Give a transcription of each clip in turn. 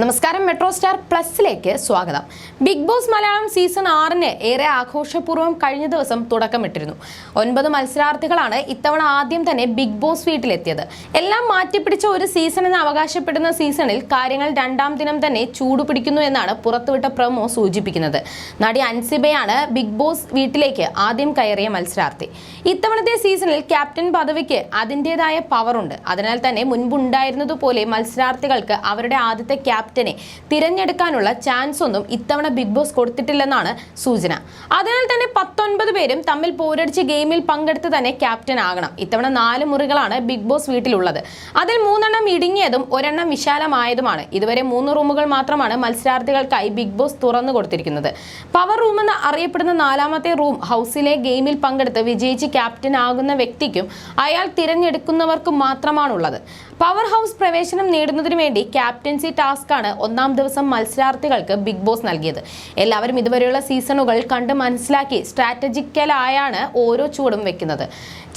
നമസ്കാരം metro star പ്ലസിലേക്ക് സ്വാഗതം. Big boss Malayalam season ആറിന് ഏറെ ആഘോഷപൂർവം കഴിഞ്ഞ ദിവസം തുടക്കമിട്ടിരുന്നു. ഒൻപത് മത്സരാർത്ഥികളാണ് ഇത്തവണ ആദ്യം തന്നെ ബിഗ് ബോസ് വീട്ടിലെത്തിയത്. എല്ലാം മാറ്റിപ്പിടിച്ച ഒരു സീസൺ എന്ന് അവകാശപ്പെടുന്ന സീസണിൽ കാര്യങ്ങൾ രണ്ടാം ദിനം തന്നെ ചൂടുപിടിക്കുന്നു എന്നാണ് പുറത്തുവിട്ട പ്രമോ സൂചിപ്പിക്കുന്നത്. നടി അൻസിബയാണ് ബിഗ് ബോസ് വീട്ടിലേക്ക് ആദ്യം കയറിയ മത്സരാർത്ഥി. ഇത്തവണത്തെ സീസണിൽ ക്യാപ്റ്റൻ പദവിക്ക് അതിന്റെതായ പവറുണ്ട്. അതിനാൽ തന്നെ മുൻപുണ്ടായിരുന്നതുപോലെ മത്സരാർത്ഥികൾക്ക് അവരുടെ ആദ്യത്തെ ക്യാപ്റ്റനെ തിരഞ്ഞെടുക്കാനുള്ള ചാൻസ് ഒന്നും ഇത്തവണ ബിഗ് ബോസ് കൊടുത്തിട്ടില്ലെന്നാണ് സൂചന. അതിനാൽ തന്നെ പത്തൊൻപത് പേരും തമ്മിൽ പോരടിച്ച് ഗെയിമിൽ പങ്കെടുത്ത് തന്നെ ക്യാപ്റ്റൻ ആകണം. ഇത്തവണ നാല് മുറികളാണ് ബിഗ് ബോസ് വീട്ടിലുള്ളത്. അതിൽ മൂന്നെണ്ണം ഇടുങ്ങിയതും ഒരെണ്ണം വിശാലമായതുമാണ്. ഇതുവരെ മൂന്ന് റൂമുകൾ മാത്രമാണ് മത്സരാർത്ഥികൾക്കായി ബിഗ് ബോസ് തുറന്നു കൊടുത്തിരിക്കുന്നത്. പവർ റൂം എന്ന് അറിയപ്പെടുന്ന നാലാമത്തെ റൂം ഹൗസിലെ ഗെയിമിൽ പങ്കെടുത്ത് വിജയിച്ച് ക്യാപ്റ്റൻ ആകുന്ന വ്യക്തിക്കും അയാൾ തിരഞ്ഞെടുക്കുന്നവർക്കും മാത്രമാണുള്ളത്. പവർ ഹൗസ് പ്രവേശനം നേടുന്നതിനു വേണ്ടി ക്യാപ്റ്റൻസി ടാസ്കാണ് ഒന്നാം ദിവസം മത്സരാർത്ഥികൾക്ക് ബിഗ് ബോസ് നൽകിയത്. എല്ലാവരും ഇതുവരെയുള്ള സീസണുകൾ കണ്ട് മനസ്സിലാക്കി സ്ട്രാറ്റജിക്കലായാണ് ഓരോ ചുവടും വെക്കുന്നത്.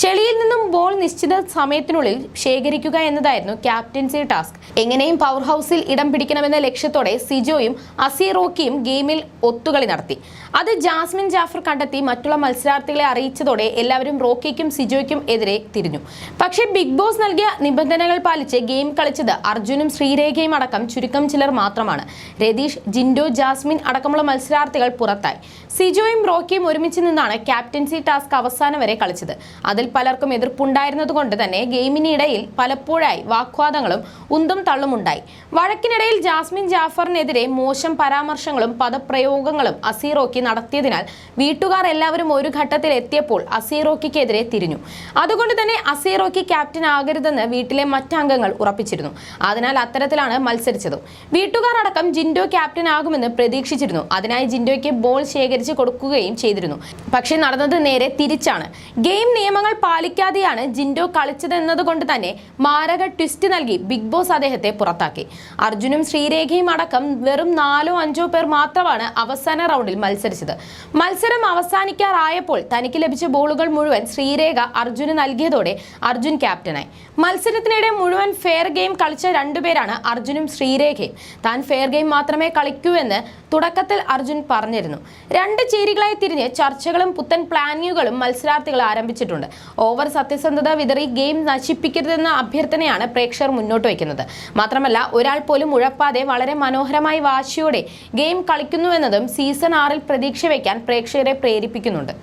ചെളിയിൽ നിന്നും ബോൾ നിശ്ചിത സമയത്തിനുള്ളിൽ ശേഖരിക്കുക എന്നതായിരുന്നു ക്യാപ്റ്റൻസി ടാസ്ക്. എങ്ങനെയും പവർ ഹൗസിൽ ഇടം പിടിക്കണമെന്ന ലക്ഷ്യത്തോടെ സിജോയും അസീറോക്കിയും ഗെയിമിൽ ഒത്തുകളി നടത്തി. അത് ജാസ്മിൻ ജാഫർ കണ്ടെത്തി മറ്റുള്ള മത്സരാർത്ഥികളെ അറിയിച്ചതോടെ എല്ലാവരും റോക്കിക്കും സിജോയ്ക്കും എതിരെ തിരിഞ്ഞു. പക്ഷേ ബിഗ് ബോസ് നൽകിയ നിബന്ധനകൾ പാലിച്ച് ഗെയിം കളിച്ചത് അർജുനും ശ്രീരേഖയും അടക്കം ചുരുക്കം ചിലർ മാത്രമാണ്. രതീഷ് ജിൻഡോ ജാസ്മിൻ അടക്കമുള്ള മത്സരാർത്ഥികൾ പുറത്തായി. സിജോയും റോക്കിയും ഒരുമിച്ച് നിന്നാണ് ക്യാപ്റ്റൻസി ടാസ്ക് അവസാനം വരെ കളിച്ചത്. അതിൽ പലർക്കും എതിർപ്പുണ്ടായിരുന്നതുകൊണ്ട് തന്നെ ഗെയിമിനിടയിൽ പലപ്പോഴായി വാഗ്വാദങ്ങളും ഉന്തും തള്ളുമുണ്ടായി. വഴക്കിനിടയിൽ ജാസ്മിൻ ജാഫറിനെതിരെ മോശം പരാമർശങ്ങളും പദപ്രയോഗങ്ങളും അസീറോക്കി നടത്തിയതിനാൽ വീട്ടുകാർ എല്ലാവരും ഒരു ഘട്ടത്തിൽ എത്തിയപ്പോൾ അസീറോക്കിക്കെതിരെ തിരിഞ്ഞു. അതുകൊണ്ട് തന്നെ അസീറോക്കി ക്യാപ്റ്റൻ ആകരുതെന്ന് വീട്ടിലെ മറ്റംഗങ്ങൾ ഉറപ്പിച്ചിരുന്നു. അതിനാൽ അത്തരത്തിലാണ് മത്സരിച്ചതും. വീട്ടുകാർ അടക്കം ജിൻഡോ ക്യാപ്റ്റൻ ആകുമെന്ന് പ്രതീക്ഷിച്ചിരുന്നു. അതിനായി ജിൻഡോയ്ക്ക് ബോൾ ശേഖരിച്ച് കൊടുക്കുകയും ചെയ്തിരുന്നു. പക്ഷേ നടന്നത് നേരെ തിരിച്ചാണ്. ഗെയിം നിയമങ്ങൾ പാലിക്കാതെയാണ് ജിൻഡോ കളിച്ചതെന്നതുകൊണ്ട് തന്നെ മാരക ട്വിസ്റ്റ് നൽകി ബിഗ് ബോസ് അദ്ദേഹത്തെ പുറത്താക്കി. അർജുനും ശ്രീരേഖയും അടക്കം വെറും നാലോ അഞ്ചോ പേർ മാത്രമാണ് അവസാന റൗണ്ടിൽ മത്സരിച്ചത്. മത്സരം അവസാനിക്കാറായപ്പോൾ തനിക്ക് ലഭിച്ച ബോളുകൾ മുഴുവൻ ശ്രീരേഖ അർജുന് നൽകിയതോടെ അർജുൻ ക്യാപ്റ്റനായി. മത്സരത്തിനിടെ മുഴുവൻ ഫെയർ ഗെയിം കളിച്ച രണ്ടുപേരാണ് അർജുനും ശ്രീരേഖയും താൻ ഫെയർ ഗെയിം മാത്രമേ കളിക്കൂ എന്ന് തുടക്കത്തിൽ അർജുൻ പറഞ്ഞിരുന്നു. രണ്ട് ചേരികളായി തിരിഞ്ഞ് ചർച്ചകളും പുത്തൻ പ്ലാനിങ്ങുകളും മത്സരാർത്ഥികൾ ആരംഭിച്ചിട്ടുണ്ട്. ഓവർ സത്യസന്ധത വിതറി ഗെയിം നശിപ്പിക്കരുതെന്ന അഭ്യർത്ഥനയാണ് പ്രേക്ഷകർ മുന്നോട്ട് വയ്ക്കുന്നത്. മാത്രമല്ല ഒരാൾ പോലും ഉഴപ്പാതെ വളരെ മനോഹരമായി വാശിയോടെ ഗെയിം കളിക്കുന്നുവെന്നതും സീസൺ ആറിൽ പ്രതീക്ഷ വയ്ക്കാൻ പ്രേക്ഷകരെ പ്രേരിപ്പിക്കുന്നുണ്ട്.